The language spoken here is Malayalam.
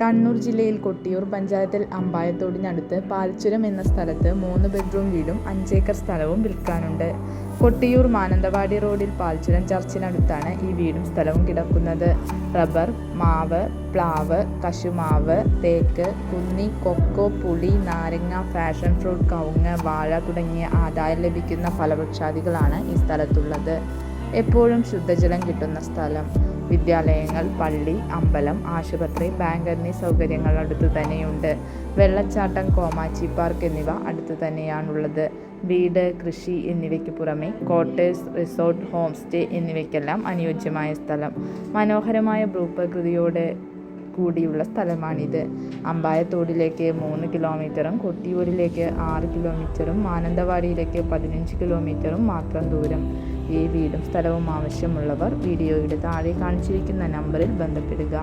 കണ്ണൂർ ജില്ലയിൽ കൊട്ടിയൂർ പഞ്ചായത്തിൽ അമ്പായത്തോടിനടുത്ത് പാൽച്ചുരം എന്ന സ്ഥലത്ത് മൂന്ന് ബെഡ്റൂം വീടും അഞ്ചേക്കർ സ്ഥലവും വിൽക്കാനുണ്ട്. കൊട്ടിയൂർ മാനന്തവാടി റോഡിൽ പാൽച്ചുരം ചർച്ചിനടുത്താണ് ഈ വീടും സ്ഥലവും കിടക്കുന്നത്. റബ്ബർ മാവ് പ്ലാവ് കശുമാവ് തേക്ക് കുന്നി കൊക്കോ പുളി നാരങ്ങ ഫാഷൻ ഫ്രൂട്ട് കവുങ്ങ് വാഴ തുടങ്ങിയ ആദായം ലഭിക്കുന്ന ഫലവൃക്ഷാദികളാണ് ഈ സ്ഥലത്തുള്ളത്. എപ്പോഴും ശുദ്ധജലം കിട്ടുന്ന സ്ഥലം. വിദ്യാലയങ്ങൾ പള്ളി അമ്പലം ആശുപത്രി ബാങ്ക് എന്നീ സൗകര്യങ്ങൾ അടുത്തു തന്നെയുണ്ട്. വെള്ളച്ചാട്ടം കോമാച്ചി പാർക്ക് എന്നിവ അടുത്തു തന്നെയാണുള്ളത്. വീട് കൃഷി എന്നിവയ്ക്ക് പുറമെ കോട്ടേഴ്സ് റിസോർട്ട് ഹോം സ്റ്റേ എന്നിവയ്ക്കെല്ലാം അനുയോജ്യമായ സ്ഥലം. മനോഹരമായ ഭൂപ്രകൃതിയോട് കൂടിയുള്ള സ്ഥലമാണിത്. അമ്പായത്തോടിലേക്ക് മൂന്ന് കിലോമീറ്ററും കൊട്ടിയൂരിലേക്ക് ആറ് കിലോമീറ്ററും മാനന്തവാടിയിലേക്ക് പതിനഞ്ച് കിലോമീറ്ററും മാത്രം ദൂരം. ഈ വീടും സ്ഥലവും ആവശ്യമുള്ളവർ വീഡിയോയുടെ താഴെ കാണിച്ചിരിക്കുന്ന നമ്പറിൽ ബന്ധപ്പെടുക.